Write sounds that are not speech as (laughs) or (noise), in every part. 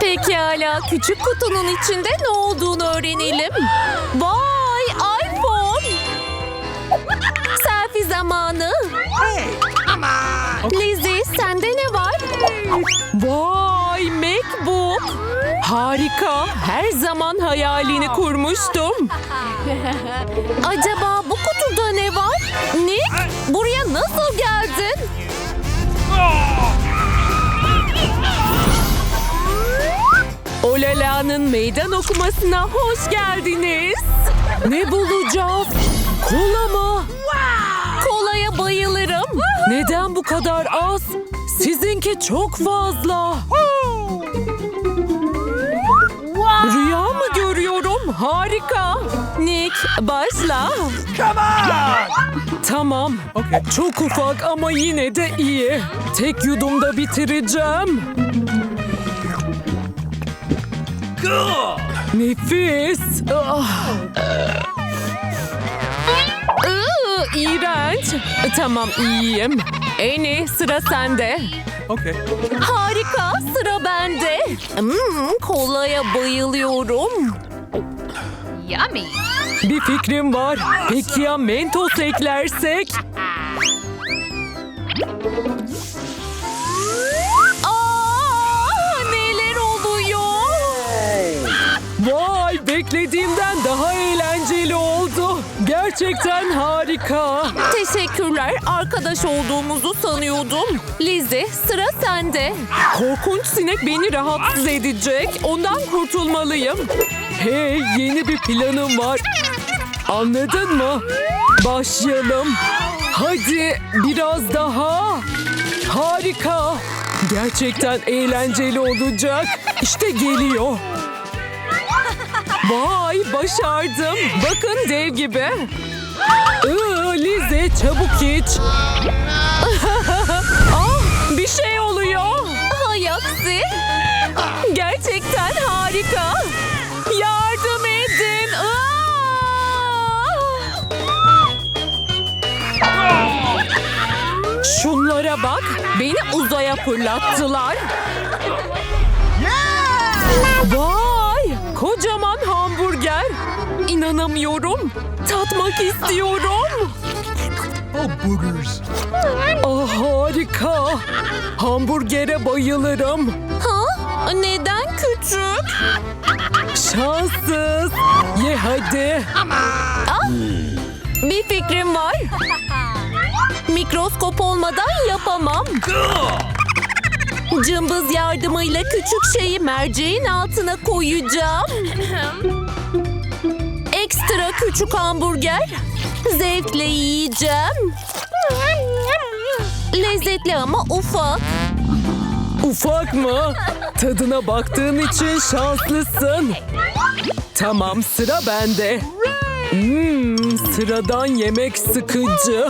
Pekala, küçük kutunun içinde ne olduğunu öğrenelim. Vay, iPhone! Selfie zamanı. Lizzie, sende ne var? Vay, MacBook! Harika, her zaman hayalini kurmuştum. Acaba bu kutuda ne var? Nick, buraya nasıl geldin? Olala'nın meydan okumasına hoş geldiniz. Ne bulacağız? Kola mı? Kolaya bayılırım. Neden bu kadar az? Sizinki çok fazla. Rüya mı görüyorum? Harika. Nick, başla. Tamam. Çok ufak ama yine de iyi. Tek yudumda bitireceğim. Nefis. Ah. Iı, iğrenç. Tamam iyiyim. Eni sıra sende. Okay. Harika sıra bende. Hmm, kolaya bayılıyorum. Yummy. Bir fikrim var. Peki ya mentos eklersek? Beklediğimden daha eğlenceli oldu. Gerçekten harika. Teşekkürler. Arkadaş olduğumuzu sanıyordum. Lizzie sıra sende. Korkunç sinek beni rahatsız edecek. Ondan kurtulmalıyım. Hey yeni bir planım var. Anladın mı? Başlayalım. Hadi biraz daha. Harika. Gerçekten eğlenceli olacak. İşte geliyor. Vay başardım. Bakın dev gibi. Iı, Lize çabuk iç. (laughs) ah, bir şey oluyor. Hay aksi. Gerçekten harika. Yardım edin. Aa! Şunlara bak. Beni uzaya fırlattılar. Vay! Kocaman. İnanamıyorum. Tatmak istiyorum. Oh, boogers. Ah harika. Hamburgere bayılırım. Ha? Neden küçük? Şanssız. Ye hadi. Ah, bir fikrim var. Mikroskop olmadan yapamam. Cımbız yardımıyla küçük şeyi merceğin altına koyacağım. (laughs) Ekstra küçük hamburger. Zevkle yiyeceğim. Lezzetli ama ufak. Ufak mı? Tadına baktığın için şanslısın. Tamam sıra bende. Hmm, sıradan yemek sıkıcı.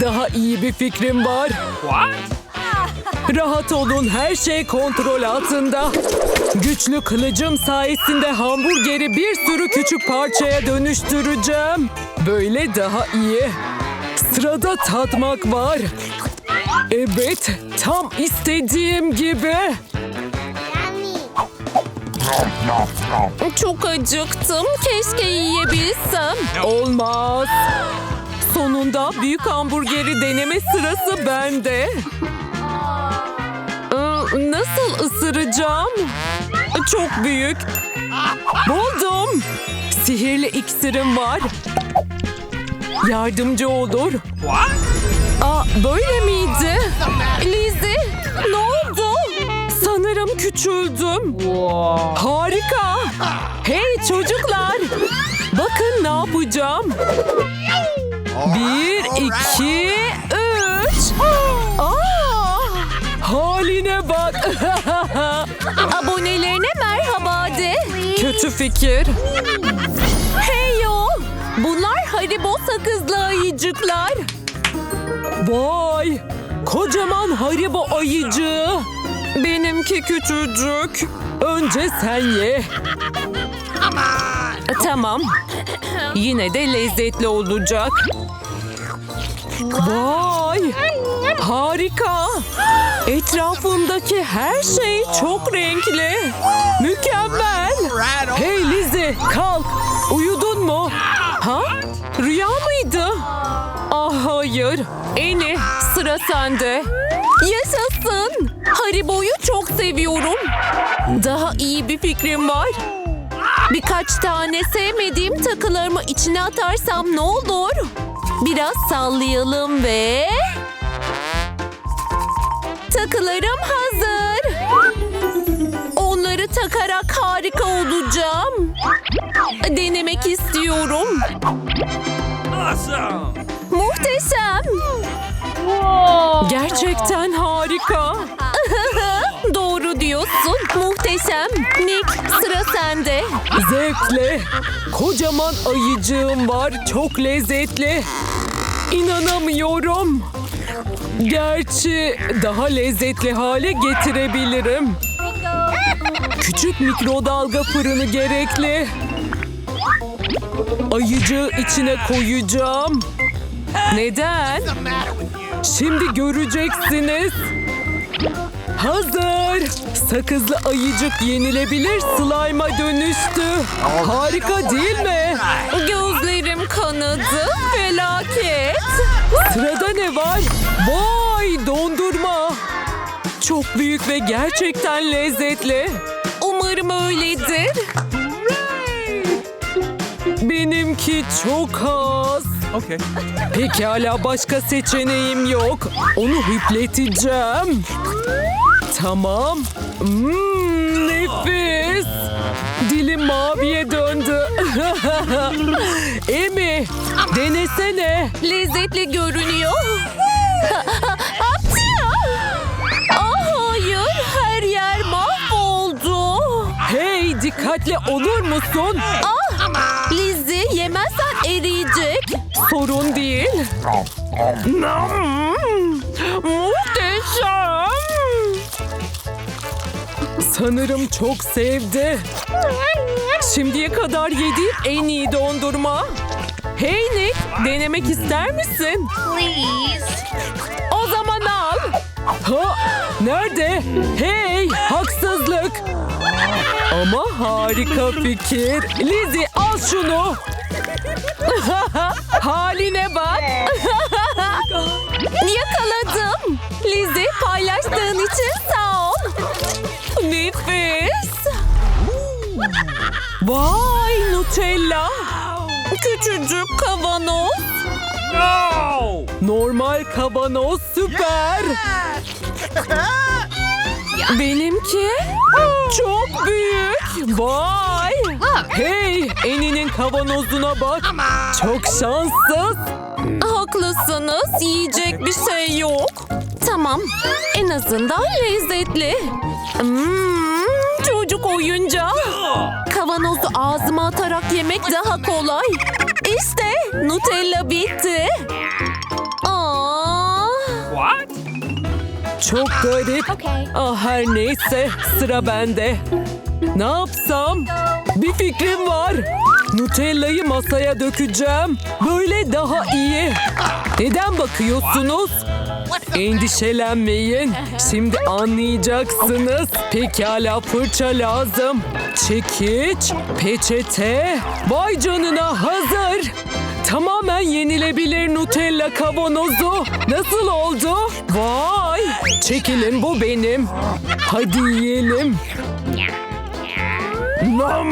Daha iyi bir fikrim var. Rahat olun her şey kontrol altında. Güçlü kılıcım sayesinde hamburgeri bir sürü küçük parçaya dönüştüreceğim. Böyle daha iyi. Sırada tatmak var. Evet, tam istediğim gibi. Çok acıktım. Keşke yiyebilsem. Olmaz. Sonunda büyük hamburgeri deneme sırası bende. Nasıl ısıracağım? Çok büyük. Buldum. Sihirli iksirim var. Yardımcı olur. Aa, böyle miydi? Lizzie, ne oldu? Sanırım küçüldüm. Harika. Hey çocuklar. Bakın ne yapacağım. Bir, iki, üç. Haline bak. (laughs) Abonelerine merhaba de. Kötü fikir. Hey yo. Bunlar Haribo sakızlı ayıcıklar. Vay! Kocaman Haribo ayıcığı. Benimki küçücük. Önce sen ye. Tamam. Yine de lezzetli olacak. Vay! Harika! Etrafımdaki her şey çok renkli. Mükemmel! Hey Lizzie kalk! Uyudun mu? Ha? Rüya mıydı? Ah hayır. Eni sıra sende. Yaşasın. Haribo'yu çok seviyorum. Daha iyi bir fikrim var. Birkaç tane sevmediğim takılarımı içine atarsam ne olur? Biraz sallayalım ve... Takılarım hazır. Onları takarak harika olacağım. Denemek istiyorum. Muhteşem. Gerçekten harika. (laughs) Doğru diyorsun. Muhteşem. Nick sıra sende. Zevkle. Kocaman ayıcığım var. Çok lezzetli. İnanamıyorum. Gerçi daha lezzetli hale getirebilirim. Küçük mikrodalga fırını gerekli. Ayıcığı içine koyacağım. Neden? Şimdi göreceksiniz. Hazır. Sakızlı ayıcık yenilebilir slime'a dönüştü. Harika değil mi? Gözlerim kanadı. Felaket. Sırada ne var? Vay dondurma. Çok büyük ve gerçekten lezzetli. Umarım öyledir. Benimki çok az. Okay. Pekala başka seçeneğim yok. Onu hüpleteceğim. Tamam. Hmm, nefis. Maviye döndü. (laughs) Emi, denesene. Lezzetli görünüyor. Ah hayır, her yer mahvoldu. Hey, dikkatli olur musun? Ah, Lizzie yemezsen eriyecek. Sorun değil. Muhteşem. Sanırım çok sevdi. Şimdiye kadar yediğim en iyi dondurma. Hey Nick, denemek ister misin? Please. O zaman al. Ha, nerede? Hey, haksızlık. Ama harika fikir. Lizzie al şunu. (laughs) Haline Nefis. Vay Nutella. Küçücük kavanoz. No! Normal kavanoz süper. (laughs) Benimki çok büyük. Vay. Hey, Eni'nin kavanozuna bak. Çok şanssız. Haklısınız. Yiyecek bir şey yok. Tamam. En azından lezzetli. Hmm, çocuk oyuncağı. Kavanozu ağzıma atarak yemek daha kolay. İşte Nutella bitti. Aa. What? Çok garip. Okay. Ah her neyse sıra bende. Ne yapsam? Bir fikrim var. Nutella'yı masaya dökeceğim. Böyle daha iyi. Neden bakıyorsunuz? (laughs) Endişelenmeyin. Şimdi anlayacaksınız. Pekala fırça lazım. Çekiç, peçete. Vay canına hazır. Tamamen yenilebilir Nutella kavanozu. Nasıl oldu? Vay! Çekilin bu benim. Hadi yiyelim. Nam!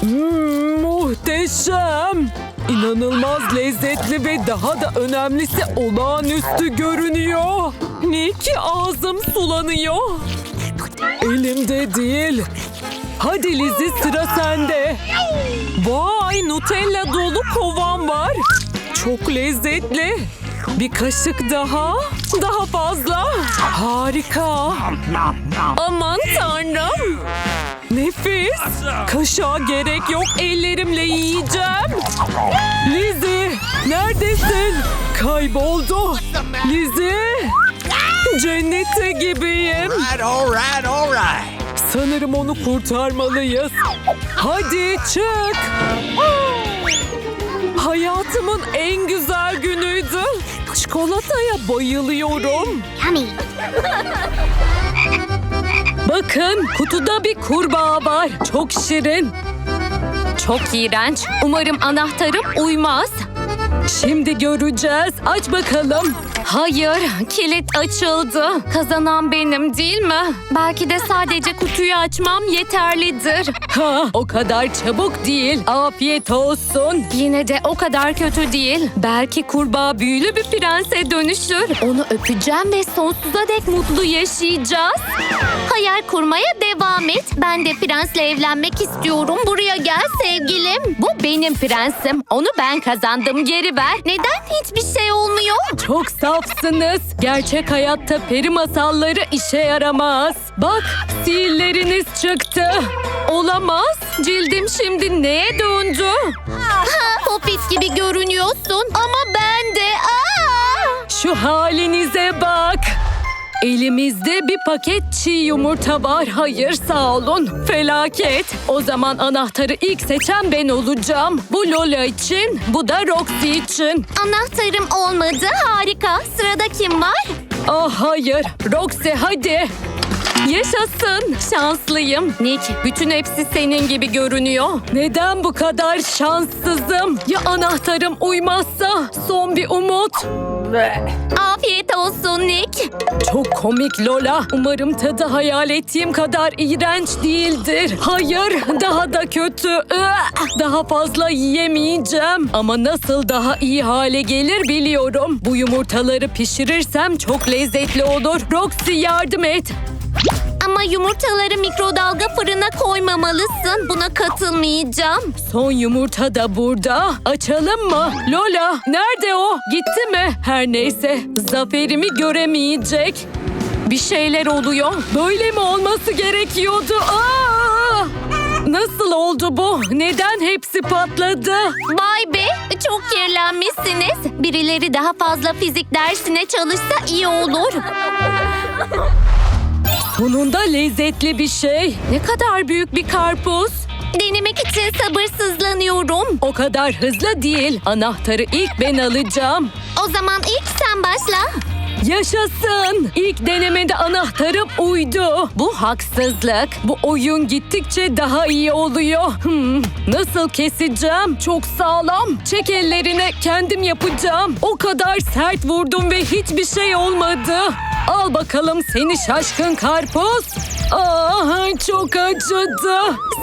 Hmm, muhteşem. İnanılmaz lezzetli ve daha da önemlisi olağanüstü görünüyor. Nick ağzım sulanıyor. Elimde değil. Hadi Lizzie sıra sende. Vay Nutella dolu kovan var. Çok lezzetli. Bir kaşık daha. Daha fazla. Harika. Aman tanrım. Nefis. Kaşığa gerek yok. Ellerimle yiyeceğim. Lizzie neredesin? Kayboldu. Lizzie. Cennette gibiyim. Right, all right, all right. Sanırım onu kurtarmalıyız. Hadi çık. Hayatımın en güzel günüydü. Çikolataya bayılıyorum. Yummy. Bakın kutuda bir kurbağa var. Çok şirin. Çok iğrenç. Umarım anahtarım uymaz. Şimdi göreceğiz. Aç bakalım. Hayır, kilit açıldı. Kazanan benim değil mi? Belki de sadece kutuyu açmam yeterlidir. Ha, o kadar çabuk değil. Afiyet olsun. Yine de o kadar kötü değil. Belki kurbağa büyülü bir prense dönüşür. Onu öpeceğim ve sonsuza dek mutlu yaşayacağız. Hayal kurmaya devam et. Ben de prensle evlenmek istiyorum. Buraya gel sevgilim. Bu benim prensim. Onu ben kazandım. Geri ver. Neden hiçbir şey olmuyor? Çok safsınız. Gerçek hayatta peri masalları işe yaramaz. Bak sihirleriniz çıktı. Olamaz. Cildim şimdi neye döndü? Popit gibi görünüyorsun ama ben de. Aa! Şu halinize bak. Elimizde bir paket çiğ yumurta var. Hayır sağ olun. Felaket. O zaman anahtarı ilk seçen ben olacağım. Bu Lola için, bu da Roxy için. Anahtarım olmadı. Harika. Sırada kim var? Ah hayır. Roxy hadi. Yaşasın. Şanslıyım. Nick, bütün hepsi senin gibi görünüyor. Neden bu kadar şanssızım? Ya anahtarım uymazsa? Son bir umut. Afiyet olsun Nick. Çok komik Lola. Umarım tadı hayal ettiğim kadar iğrenç değildir. Hayır, daha da kötü. Daha fazla yiyemeyeceğim. Ama nasıl daha iyi hale gelir biliyorum. Bu yumurtaları pişirirsem çok lezzetli olur. Roxy yardım et. Ama yumurtaları mikrodalga fırına koymamalısın. Buna katılmayacağım. Son yumurta da burada. Açalım mı? Lola, nerede o? Gitti mi? Her neyse, zaferimi göremeyecek. Bir şeyler oluyor. Böyle mi olması gerekiyordu? Aa! Nasıl oldu bu? Neden hepsi patladı? Vay be çok kirlenmişsiniz. Birileri daha fazla fizik dersine çalışsa iyi olur. Sonunda lezzetli bir şey. Ne kadar büyük bir karpuz. Denemek için sabırsızlanıyorum. O kadar hızlı değil. Anahtarı ilk ben alacağım. O zaman ilk sen başla. Yaşasın! İlk denemede anahtarım uydu. Bu haksızlık. Bu oyun gittikçe daha iyi oluyor. Hmm, nasıl keseceğim? Çok sağlam. Çek ellerine kendim yapacağım. O kadar sert vurdum ve hiçbir şey olmadı. Al bakalım seni şaşkın karpuz. Ah çok acıdı.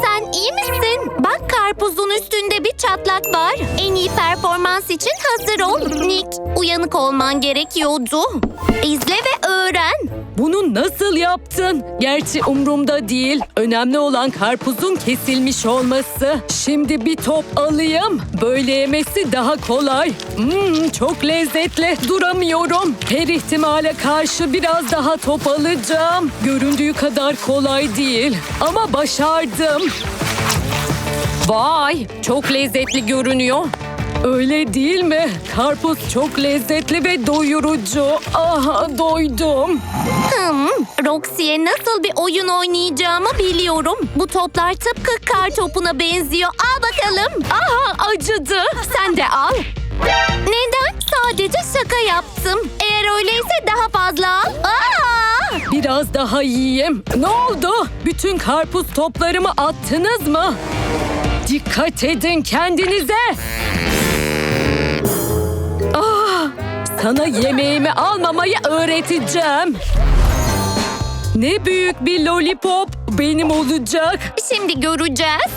Sen iyi misin? Bak karpuzun üstünde bir çatlak var. En iyi performans için hazır ol. Nick, uyanık olman gerekiyordu. İzle ve öğren. Bunu nasıl yaptın? Gerçi umrumda değil. Önemli olan karpuzun kesilmiş olması. Şimdi bir top alayım. Böyle yemesi daha kolay. Hmm, çok lezzetli. Duramıyorum. Her ihtimale karşı biraz daha top alacağım. Göründüğü kadar kolay değil. Ama başardım. Vay, çok lezzetli görünüyor. Öyle değil mi? Karpuz çok lezzetli ve doyurucu. Aha doydum. Hmm, Roxy'ye nasıl bir oyun oynayacağımı biliyorum. Bu toplar tıpkı kar topuna benziyor. Al bakalım. Aha, acıdı. Sen de al. Neden? Sadece şaka yaptım. Eğer öyleyse daha fazla. Aa! Biraz daha yiyeyim. Ne oldu? Bütün karpuz toplarımı attınız mı? Dikkat edin kendinize. Ah, sana yemeğimi almamayı öğreteceğim. Ne büyük bir lollipop benim olacak. Şimdi göreceğiz.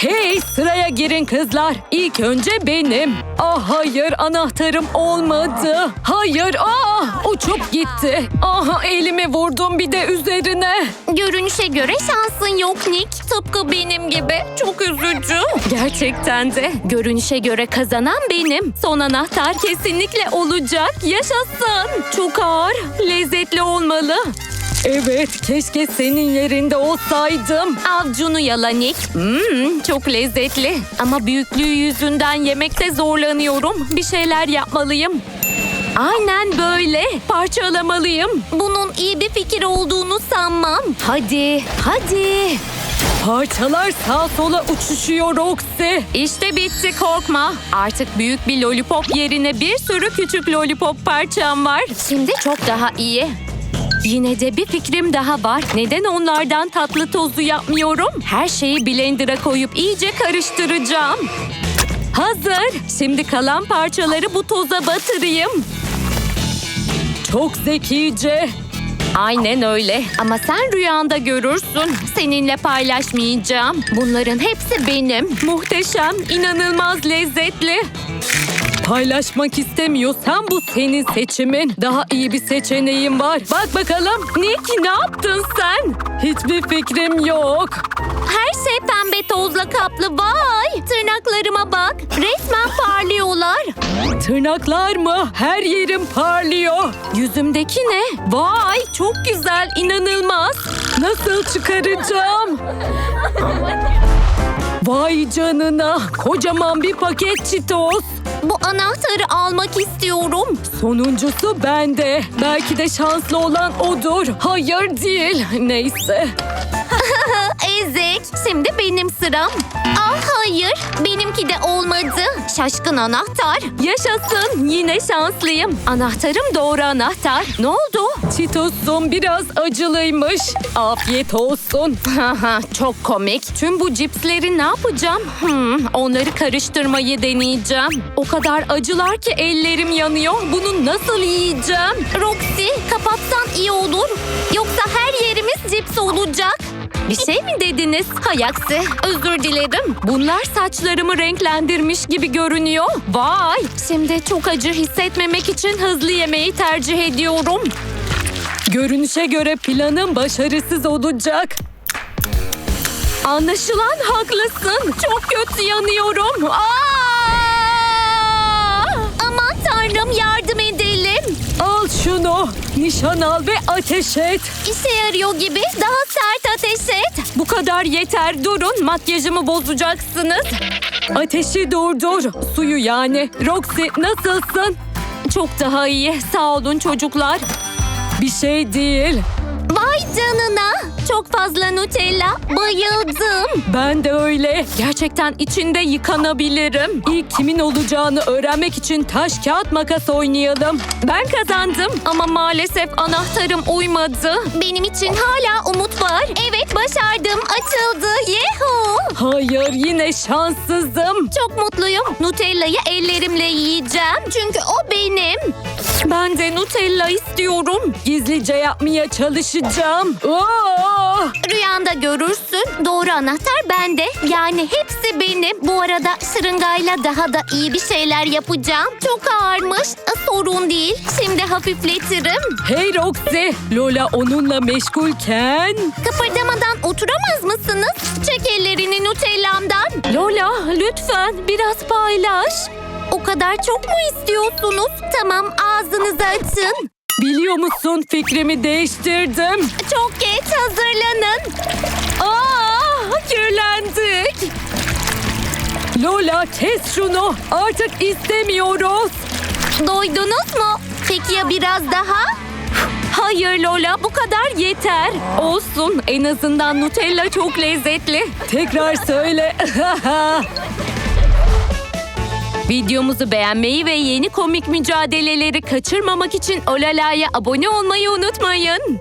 Hey sıraya girin kızlar. İlk önce benim. Ah hayır anahtarım olmadı. Hayır ah uçup gitti. Aha elimi vurdum bir de üzerine. Görünüşe göre şansın yok Nick. Tıpkı benim gibi. Çok üzücü. Gerçekten de görünüşe göre kazanan benim. Son anahtar kesinlikle olacak. Yaşasın. Çok ağır, lezzetli olmalı. Evet keşke senin yerinde olsaydım. Avcunu yala Nick. Hmm, çok lezzetli. Ama büyüklüğü yüzünden yemekte zorlanıyorum. Bir şeyler yapmalıyım. Aynen böyle. Parçalamalıyım. Bunun iyi bir fikir olduğunu sanmam. Hadi, hadi. Parçalar sağ sola uçuşuyor Roxy. İşte bitti korkma. Artık büyük bir lollipop yerine bir sürü küçük lollipop parçam var. Şimdi çok daha iyi. Yine de bir fikrim daha var. Neden onlardan tatlı tozu yapmıyorum? Her şeyi blender'a koyup iyice karıştıracağım. Hazır. Şimdi kalan parçaları bu toza batırayım. Çok zekice. Aynen öyle. Ama sen rüyanda görürsün. Seninle paylaşmayacağım. Bunların hepsi benim. Muhteşem, inanılmaz lezzetli. Paylaşmak istemiyorsan bu senin seçimin. Daha iyi bir seçeneğim var. Bak bakalım. Nick ne yaptın sen? Hiçbir fikrim yok. Her şey pembe tozla kaplı. Vay! Tırnaklarıma bak. Resmen parlıyorlar. Tırnaklar mı? Her yerim parlıyor. Yüzümdeki ne? Vay çok güzel, inanılmaz. Nasıl çıkaracağım? Vay canına. Kocaman bir paket çitos. Bu anahtarı almak istiyorum. Sonuncusu bende. Belki de şanslı olan odur. Hayır değil. Neyse. (laughs) Ezik. Şimdi benim sıram. Ah hayır. Benimki de olmadı. Şaşkın anahtar. Yaşasın, yine şanslıyım. Anahtarım doğru anahtar. Ne oldu? Çitosum biraz acılıymış. Afiyet olsun. Çok komik. Tüm bu cipsleri ne yapacağım? Hmm, onları karıştırmayı deneyeceğim. O kadar acılar ki ellerim yanıyor. Bunu nasıl yiyeceğim? Roxy kapatsan iyi olur. Yoksa her yerimiz cips olacak. Bir şey mi dediniz? Hay. Özür dilerim. Bunlar saçlarımı renklendirmiş gibi görünüyor. Vay! Şimdi çok acı hissetmemek için hızlı yemeği tercih ediyorum. Görünüşe göre planım başarısız olacak. Anlaşılan haklısın. Çok kötü yanıyorum. Aa! Aman tanrım yardım şunu. Nişan al ve ateş et. İşe yarıyor gibi daha sert ateş et. Bu kadar yeter. Durun. Makyajımı bozacaksınız. Ateşi durdur. Suyu yani. Roxy nasılsın? Çok daha iyi. Sağ olun çocuklar. Bir şey değil. Vay canına. Çok fazla Nutella. Bayıldım. Ben de öyle. Gerçekten içinde yıkanabilirim. İlk kimin olacağını öğrenmek için taş kağıt makas oynayalım. Ben kazandım ama maalesef anahtarım uymadı. Benim için hala umut var. Evet başardım. Açıldı. Yehu. Hayır yine şanssızım. Çok mutluyum. Nutella'yı ellerimle yiyeceğim. Çünkü o benim. Ben de Nutella istiyorum. Gizlice yapmaya çalışacağım. Aa! Rüyanda görürsün. Doğru anahtar bende. Yani hepsi benim. Bu arada şırıngayla daha da iyi bir şeyler yapacağım. Çok ağırmış. Sorun değil. Şimdi hafifletirim. Hey Roxy, Lola onunla meşgulken Kıpırdamadan oturamaz mısınız? Çek ellerini Nutella'mdan. Lola lütfen biraz paylaş. O kadar çok mu istiyorsunuz? Tamam ağzınızı açın. Biliyor musun fikrimi değiştirdim. Çok geç hazırlanın. Aa, kirlendik. Lola kes şunu. Artık istemiyoruz. Doydunuz mu? Peki ya biraz daha? Hayır Lola bu kadar yeter. Olsun en azından Nutella çok lezzetli. Tekrar söyle. (laughs) Videomuzu beğenmeyi ve yeni komik mücadeleleri kaçırmamak için Olala'ya abone olmayı unutmayın.